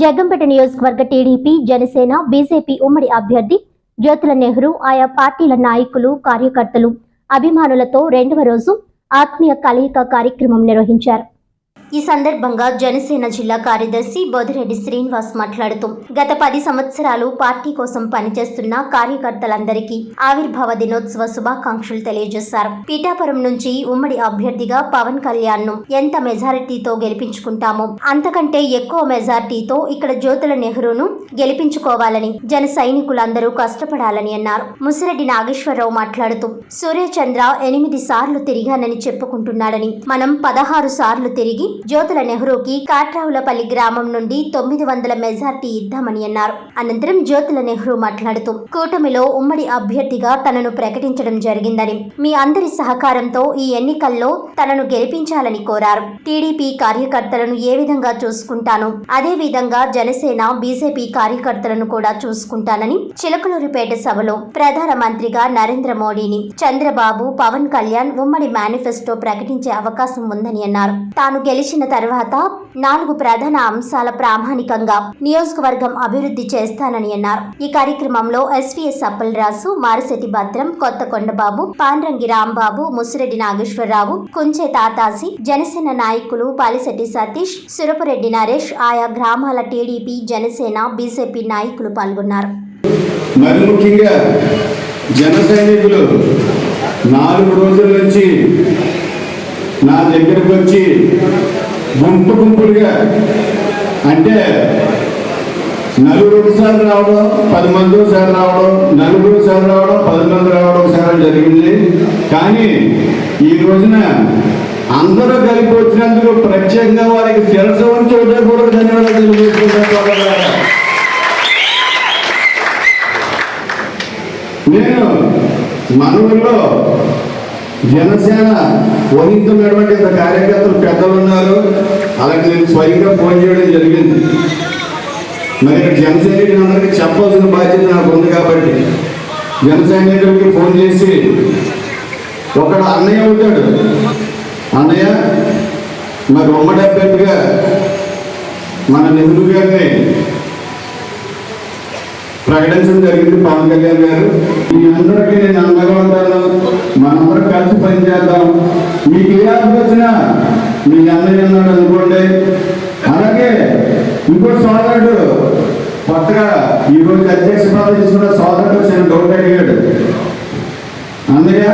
జగ్గంపేట నియోజకవర్గ TDP Janasena BJP ఉమ్మడి అభ్యర్థి జ్యోతుల నెహ్రూ ఆయా పార్టీల నాయకులు కార్యకర్తలు అభిమానులతో రెండవ రోజు ఆత్మీయ కలయిక కార్యక్రమం నిర్వహించారు. ఈ సందర్భంగా జనసేన జిల్లా కార్యదర్శి బోధిరెడ్డి శ్రీనివాస్ మాట్లాడుతూ గత పది సంవత్సరాలు పార్టీ కోసం పనిచేస్తున్న కార్యకర్తలందరికీ ఆవిర్భావ దినోత్సవ శుభాకాంక్షలు తెలియజేశారు. పీఠాపురం నుంచి ఉమ్మడి అభ్యర్థిగా పవన్ కళ్యాణ్ను ఎంత మెజారిటీతో గెలిపించుకుంటామో అంతకంటే ఎక్కువ మెజారిటీతో ఇక్కడ జ్యోతుల నెహ్రూను గెలిపించుకోవాలని జన సైనికులందరూ కష్టపడాలని అన్నారు. ముసిరెడ్డి నాగేశ్వరరావు మాట్లాడుతూ సూర్యచంద్ర ఎనిమిది సార్లు తిరిగానని చెప్పుకుంటున్నాడని మనం పదహారు సార్లు తిరిగి జ్యోతుల నెహ్రూకి కాట్రావులపల్లి గ్రామం నుండి తొమ్మిది వందల మెజార్టీ ఇద్దామని అన్నారు. అనంతరం జ్యోతుల నెహ్రూ మాట్లాడుతూ కూటమిలో ఉమ్మడి అభ్యర్థిగా తనను ప్రకటించడం జరిగిందని మీ అందరి సహకారంతో ఈ ఎన్నికల్లో తనను గెలిపించాలని కోరారు. టీడీపీ కార్యకర్తలను ఏ విధంగా చూసుకుంటాను అదే విధంగా జనసేన బీజేపీ కార్యకర్తలను కూడా చూసుకుంటానని చిలకలూరిపేట సభలో ప్రధాన మంత్రిగా నరేంద్ర మోడీని చంద్రబాబు పవన్ కళ్యాణ్ ఉమ్మడి మేనిఫెస్టో ప్రకటించే అవకాశం ఉందని అన్నారు. తాను చేసిన తర్వాత నాలుగు ప్రధాన అంశాల ప్రామాణికంగా నియోజకవర్గం అభివృద్ధి చేస్తానని అన్నారు. ఈ కార్యక్రమంలో ఎస్వీఎస్ అప్పలరాజు మారిశెట్టి భద్రం కొత్త కొండబాబు పాండ్రంగి రాంబాబు ముసిరెడ్డి నాగేశ్వరరావు కుంచే తాతాసి జనసేన నాయకులు పాలిశెట్టి సతీష్ సురపురెడ్డి నరేష్ ఆయా గ్రామాల టీడీపీ జనసేన బీజేపీ నాయకులు పాల్గొన్నారు. మరి ముఖ్యంగా జన సైనికులు నాలుగు రోజుల నుంచి నా దగ్గరకు వచ్చి గుంపు గుంపులుగా అంటే నలుగురు సార్లు రావడం పది మంది ఒకసారి రావడం నలుగురు సార్లు రావడం పది మంది రావడం ఒకసారి జరిగింది. కానీ ఈ రోజున అందరూ కలిపి వచ్చినందుకు ప్రత్యేకంగా వారికి శిరస ఉంచి కూడా ధన్యవాదాలు నేను మన ఊళ్ళో జనసేన వహిస్తున్నటువంటి ఇంత కార్యకర్తలు పెద్దలు ఉన్నారు అలాగే నేను స్వయంగా ఫోన్ చేయడం జరిగింది. మరి ఇక్కడ జన సైనికులందరికీ చెప్పాల్సిన బాధ్యత నాకు ఉంది కాబట్టి జన సైనికులకి ఫోన్ చేసి ఒకడు అన్నయ్య ఉంటాడు. అన్నయ్య మరి ఉమ్మడి అభ్యర్థిగా మన నెహ్రూ గారిని ప్రకటించడం జరిగింది పవన్ కళ్యాణ్ గారు. మీ అందరికీ నేను అండగా ఉంటాను. మనందరూ పని చేద్దాం. మీకు ఏ ఆపద వచ్చినా మీ అన్నయ్య అన్నాడు అనుకోండి. అలాగే ఇంకో సోదరుడు కొత్తగా ఈరోజు అధ్యక్ష పదవి తీసుకున్న సోదరుడు వచ్చిన డౌట్ అడిగాడు. అన్నయ్య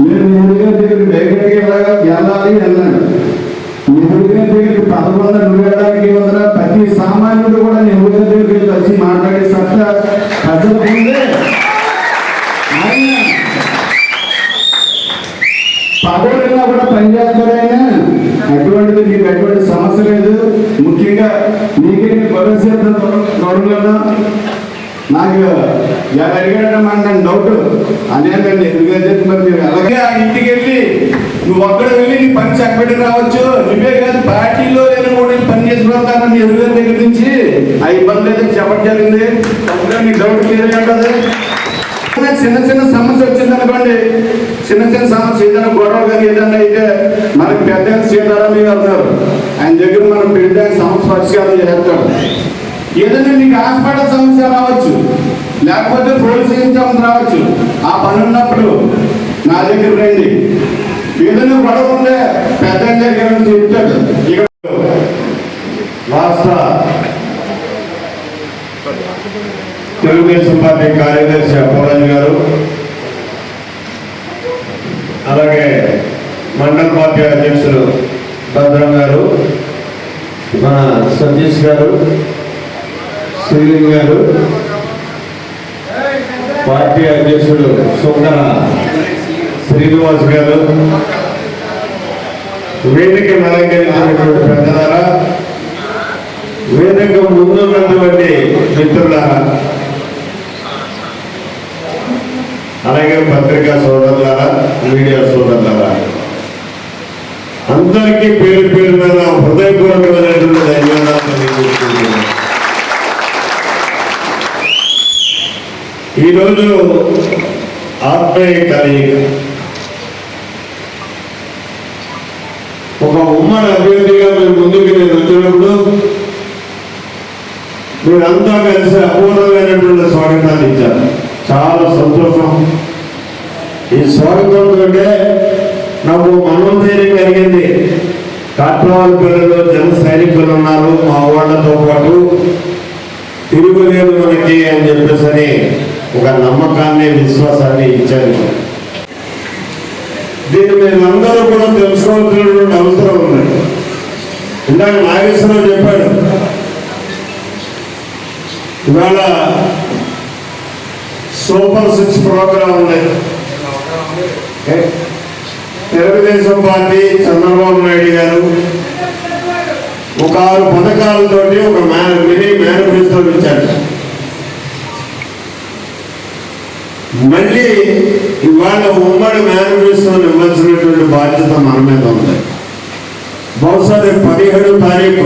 నేను మూడు గారి దగ్గరికి డైరెక్ట్గా ఎలాగా వెళ్ళాలి? అన్నాడు. నెహ్రూ దగ్గరికి పదకొండ నువ్వు వెళ్ళడానికి వందల ప్రతి సామాన్యుడు కూడా నేను గారి దగ్గరికి వచ్చి మాట్లాడే సత్తా ప్రజలకు ఉంది ఆయన పదవులుగా కూడా పనిచేస్తారు ఆయన అటువంటిది మీకు ఎటువంటి సమస్య లేదు నీకేంటి మీకే భవిష్యత్తు గౌరవంలో నాకు ఎలా అడిగాడు నాకు డౌట్ అనేదండి ఎందుకంటే మరి మీరు అలాగే ఆ ఇంటికి వెళ్ళి నువ్వు అక్కడ వెళ్ళి నీ పని చక్కబెట్టి రావచ్చు. నువ్వే కాదు పార్టీలో నేను కూడా పని చేసుకుంటాను నీ ఎదురు దగ్గర నుంచి ఆ ఇబ్బంది అయితే చెప్పడం జరిగింది. నీ డౌట్ క్లియర్ ఉంటుంది. చిన్న చిన్న సమస్య వచ్చింది అనుకోండి చిన్న చిన్న సమస్య ఏదైనా గొడవ కానీ ఏదైనా అయితే మన పెద్ద సీతారాం గారు ఉన్నారు ఆయన దగ్గర మనం పెడితే సమస్య పరిష్కారం చేస్తాడు ఏదైనా మీకు హాస్పిటల్ సమస్య రావచ్చు లేకపోతే పోలీస్ సమస్య రావచ్చు ఆ పని ఉన్నప్పుడు నా దగ్గర రండి. ఏదైనా గొడవ ఉంటే పెద్ద దగ్గర చెప్తాడు. ఇక్కడ రాష్ట్ర తెలుగుదేశం పార్టీ కార్యదర్శి అప్పరాజు గారు అలాగే మండల పార్టీ అధ్యక్షులు భద్రం గారు మన సతీష్ గారు శ్రీలింగ్ గారు పార్టీ అధ్యక్షుడు సుందర శ్రీనివాస్ గారు. వేదిక అలంకరించినటువంటి పెద్దలారా వేదిక ముందున్నటువంటి మిత్రులారా అలాగే పత్రికా సోదరులారా మీడియా సోదరులారా అందరికీ పేరు పేరు మీద హృదయపూర్వకమైనటువంటి ధన్యవాదాలు తెలియజేస్తున్నాను. ఈరోజు ఆత్మీయ కలయిక. ఒక ఉమ్మడి అభ్యర్థిగా మేము ముందుకు నేను వచ్చినప్పుడు మీరంతా కలిసి అపూర్వమైనటువంటి స్వాగతాన్ని ఇచ్చారు. చాలా సంతోషం. ఈ స్వాగతం కంటే నాకు మనోధైర్యం కలిగింది. కాట్లవాళ్ళ పిల్లలు జన సైనికులు ఉన్నారు. మా వాళ్ళతో పాటు తిరుగులేదు మనకి అని చెప్పేసి ఒక నమ్మకాన్ని విశ్వాసాన్ని ఇచ్చారు. దీన్ని మీరు కూడా తెలుసుకోవాల్సినటువంటి అవసరం ఉంది. ఇందాక నాగేశ్వరరావు చెప్పాడు. ఇవాళ సూపర్ సిక్స్ ప్రోగ్రాం ఉంది. తెలుగుదేశం పార్టీ చంద్రబాబు నాయుడు గారు ఒక ఆరు పథకాలతోటి ఒక మ్యాన్ మినీ మేనిఫెస్టో ఇచ్చారు. మళ్ళీ ఇవాళ ఉమ్మడి మేనిఫెస్టోని ఇవ్వాల్సినటువంటి బాధ్యత మన మీద ఉంది. బహుశా రేపు పదిహేడు తారీఖు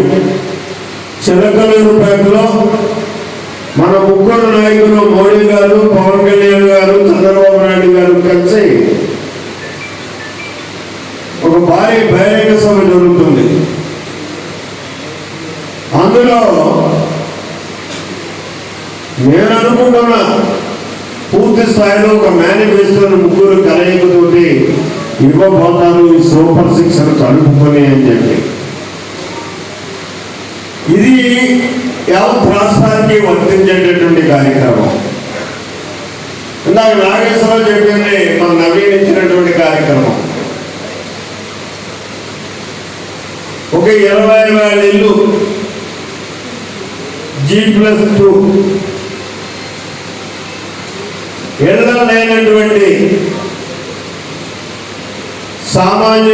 చిలకలూరుపేటలో మన ముగ్గురు నాయకులు నేను అనుకుంటున్నా పూర్తి స్థాయిలో ఒక మేనిఫెస్టోని ముగ్గురు కలయికతోటి ఇవ్వబోతారు ఈ సూపర్ సిక్స్ అని కలుపుకొని అని చెప్పి. ఇది యావత్ రాష్ట్రానికి వర్తించేటటువంటి కార్యక్రమం. ఇందాక నాగేశ్వరరావు చెప్పింది మన నవీకరించినటువంటి కార్యక్రమం. ఒక ఇరవై వేల ఇల్లు జీ ప్లస్ టూ ఎడలైనటువంటి సామాన్య